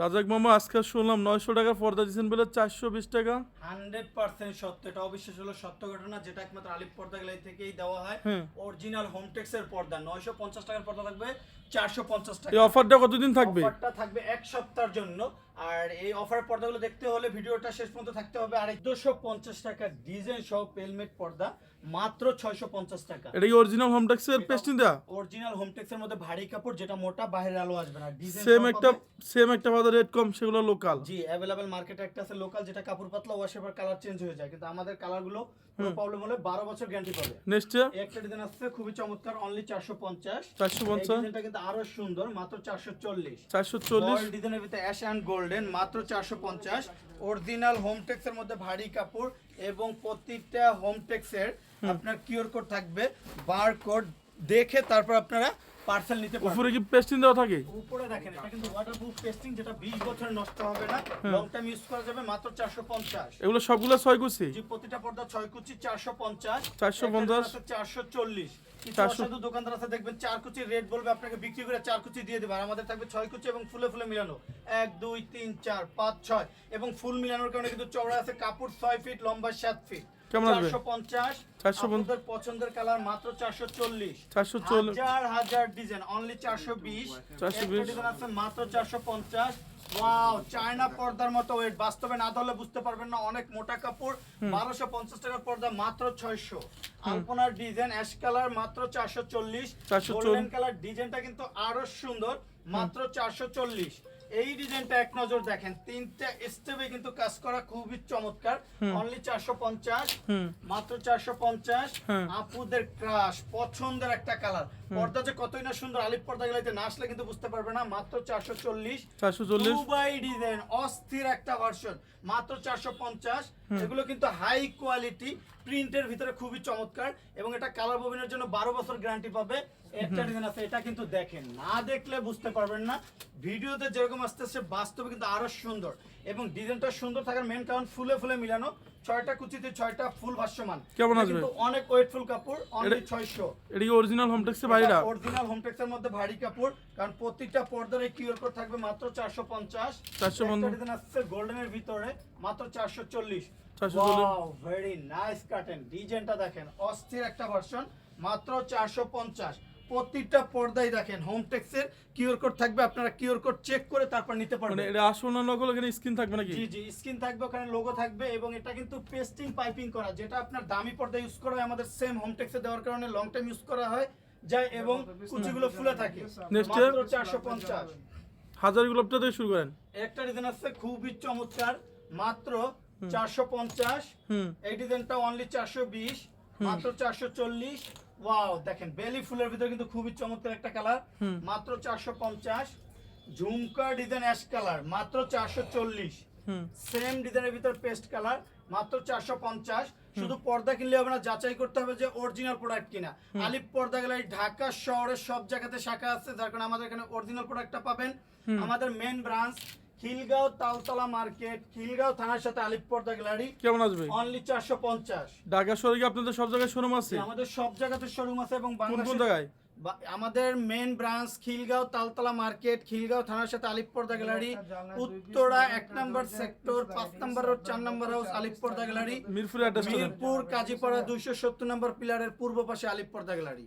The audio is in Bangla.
রাজাক মামা আজকে শুনলাম নয়শো টাকা পর্দা দিচ্ছেন বলে চারশো বিশ টাকা। হান্ড্রেড পার্সেন্ট সত্য। এটা অবিশ্বাস হলো সত্য ঘটনা যেটা একমাত্র আলিপ পর্দা গেলে থেকেই দেওয়া হয়। হুম। অরিজিনাল হোমটেক্স এর পর্দা নয়শো পঞ্চাশ টাকার পর্দা থাকবে চারশো পঞ্চাশ টাকা। এই অফারটা কতদিন থাকবে? অফারটা থাকবে এক সপ্তাহের জন্য। আর এই অফারের পর্দাগুলো দেখতে হলে ভিডিওটা শেষ পর্যন্ত থাকতে হবে। আর দুশো পঞ্চাশ টাকা ডিজাইন সহ পেলমেট পর্দা মাত্র ছয়শো পঞ্চাশ টাকা। এটা কি অরিজিনাল হোমটেক্সের পেস্টিং দেওয়া অরিজিনাল হোমটেক্স এর মধ্যে ভারী কাপড় যেটা মোটা বাইরের আলো আসবে না। ডিজাইন সেম একটা সেম একটা বাজার রেট কম সেগুলো লোকাল জি অ্যাভেলেবেল মার্কেটে একটা আছে লোকাল যেটা কাপড় পাতলা ওয়াশের পর কালার চেঞ্জ হয়ে যায়। কিন্তু আমাদের কালারগুলো কোনো প্রবলেম হলে বারো বছর গ্যারান্টি পাবে। নেক্সট একটা ডিজাইন আসছে খুবই চমৎকার অনলি চারশো পঞ্চাশ। 450 ডিজাইনটা কিন্তু আরও সুন্দর মাত্র চারশো চল্লিশ। চারশো চল্লিশ? গোল্ড ডিজাইনের ভিতরে অ্যাশ অ্যান্ড গোল্ডেন মাত্র চারশো পঞ্চাশ। অরিজিনাল হোমটেক্স এর মধ্যে ভারী কাপড় এবং প্রতিটা হোমটেক্সের আপনার কিউর কোড থাকবে বার কোড দেখে তারপর আপনারা পার্সেল নিতে পারবেন উপরে কি পেস্টিং দেওয়া থাকে? উপরে দেখেন এটা কিন্তু ওয়াটারপ্রুফ পেস্টিং যেটা 20 বছর নষ্ট হবে না। লং টাইম ইউজ করা যাবে মাত্র 450 এগুলো সবগুলো ছয় কুচি? জি প্রতিটা পর্দা 6 কুচি 450 450 440 কিছু অসাধু দোকানদার আছে দেখবেন 4 কুচি রেট বলবে আপনাকে বিক্রি করে 4 কুচি দিয়ে দেবে। আর আমাদের থাকবে 6 কুচি এবং ফুলে ফুলে মিলানো। 1 2 3 4 5 6 এবং ফুল মিলানোর কারণে কিন্তু চওড়া আছে কাপড় 6 ফিট লম্বা সাত ফিট কেমন আসবে? 450 450 পছন্দের কালার মাত্র 440 440 হাজার হাজার ডিজাইন অনলি 420 420 ডিজাইন আছে মাত্র 450 ওয়াও চায়না পর্দার মতো ওয়েট বাস্তবে না ধরলে বুঝতে পারবেন না অনেক মোটা কাপড়। 1250 টাকার পর্দা মাত্র 600 আলপনার ডিজাইন অ্যাশ কালার মাত্র 440 440 গোল্ডেন কালার ডিজাইনটা কিন্তু আরও সুন্দর মাত্র 440 এই ডিজাইনটা এক নজর দেখেন তিনটা স্টেপে কিন্তু কাজ করা খুবই চমৎকার। অনলি চারশো পঞ্চাশ মাত্র চারশো পঞ্চাশ। আপুদের ক্রাশ পছন্দের একটা কালার পর্দা যে কতই না সুন্দর আলিপ পর্দা গেলাইতে না আসলে কিন্তু বুঝতে পারবে না মাত্র চারশো চল্লিশ। 440 দুবাই ডিজাইন অস্থির একটা ভার্সন মাত্র চারশো পঞ্চাশ। এগুলো কিন্তু হাই কোয়ালিটি প্রিন্টের ভিতরে খুবই চমৎকার এবং এটা কালার ববিনের জন্য বারো বছর গ্যারান্টি পাবে। একটা ডিজাইন আছে এটা কিন্তু দেখেন না দেখলে বুঝতে পারবেন না। ভিডিওতে যেরকম আসতেছে বাস্তবে কিন্তু আরও সুন্দর। এবং ডিজাইনটা সুন্দর থাকার মেন কারণ ফুলে ফুলে মিলানো। ছয়টা কুচিতে ছয়টা ফুল ভাষ্যমান। কেমন এটা আসবে? কিন্তু অনেক ওয়েটফুল কাপড় অনলি এটা- ছয়শো। এটা কি অরিজিনাল হোমটেক্সের বাইরা অরিজিনাল হোমটেক্সের মধ্যে ভারী কাপড় কারণ প্রত্যেকটা পর্দার কিউআর কোড থাকবে মাত্র 450 450 একটা ডিজাইন আসছে গোল্ডেনের ভিতরে মাত্র 440 440 ওয়াও ভেরি নাইস কাটেন ডিজাইনটা দেখেন অস্থির একটা ভার্সন মাত্র 450 প্রত্যেকটা পর্দায় দেখেন হোমটেক্সের কিউআর কোড থাকবে আপনারা কিউআর কোড চেক করে তারপর নিতে মানে পারবেন এটা আসল না নকল এখানে স্ক্রিন থাকবে নাকি? জি জি স্ক্রিন থাকবে ওখানে লোগো থাকবে এবং এটা কিন্তু পেস্টিং পাইপিং করা যেটা আপনার দামি পর্দা ইউজ করা হয় আমাদের সেম হোমটেক্সে দেওয়ার কারণে লং টাইম ইউজ করা হয় যায় এবং কুচিগুলো ফুলে থাকে। মাত্র 450 হাজার গোলাপটা থেকে শুরু করেন। একটা ডিজাইন আছে খুবই চমৎকার মাত্র 450 হুম। এই ডিজাইনটা অনলি 420 মাত্র 440 ওয়াও দেখেন বেলি ফুলের ভিতরে কিন্তু খুবই চমৎকার একটা কালার। মাত্র 450 ঝুমকা ডিজাইন অ্যাশ কালার মাত্র 440 হুম। সেম ডিজাইনের ভিতর পেস্ট কালার মাত্র চারশো পঞ্চাশ। শুধু পর্দা কিনলে হবে না যাচাই করতে হবে যে অরিজিনাল প্রোডাক্ট কিনা। আলিপ পর্দা গেলে ঢাকা শহরের সব জায়গাতে শাখা আছে যার কারণে আমাদের এখানে অরিজিনাল প্রোডাক্টটা পাবেন। আমাদের main branch Khilgaon Taltola market Khilgaon থানার সাথে আলিপ পর্দা গ্যালারি। কেমন আসবে? অনলি চারশো পঞ্চাশ। ঢাকা শহরে কি আপনাদের সব জায়গায় শোরুম আছে? আমাদের সব জায়গাতে শোরুম আছে এবং কোন কোন জায়গায়? আমাদের main branch Khilgaon Taltola market Khilgaon থানার সাথে আলিপপর্দা গ্যালারি। উত্তরা এক নম্বর সেক্টর পাঁচ নম্বর রোড চার নম্বর হাউস আলিপপর্দা গ্যালারি। অ্যাড্রেসটা দেন মিরপুর কাজীপাড়া দুইশো সত্তর নম্বর পিলারের পূর্ব পাশে আলিপপর্দা গ্যালারি।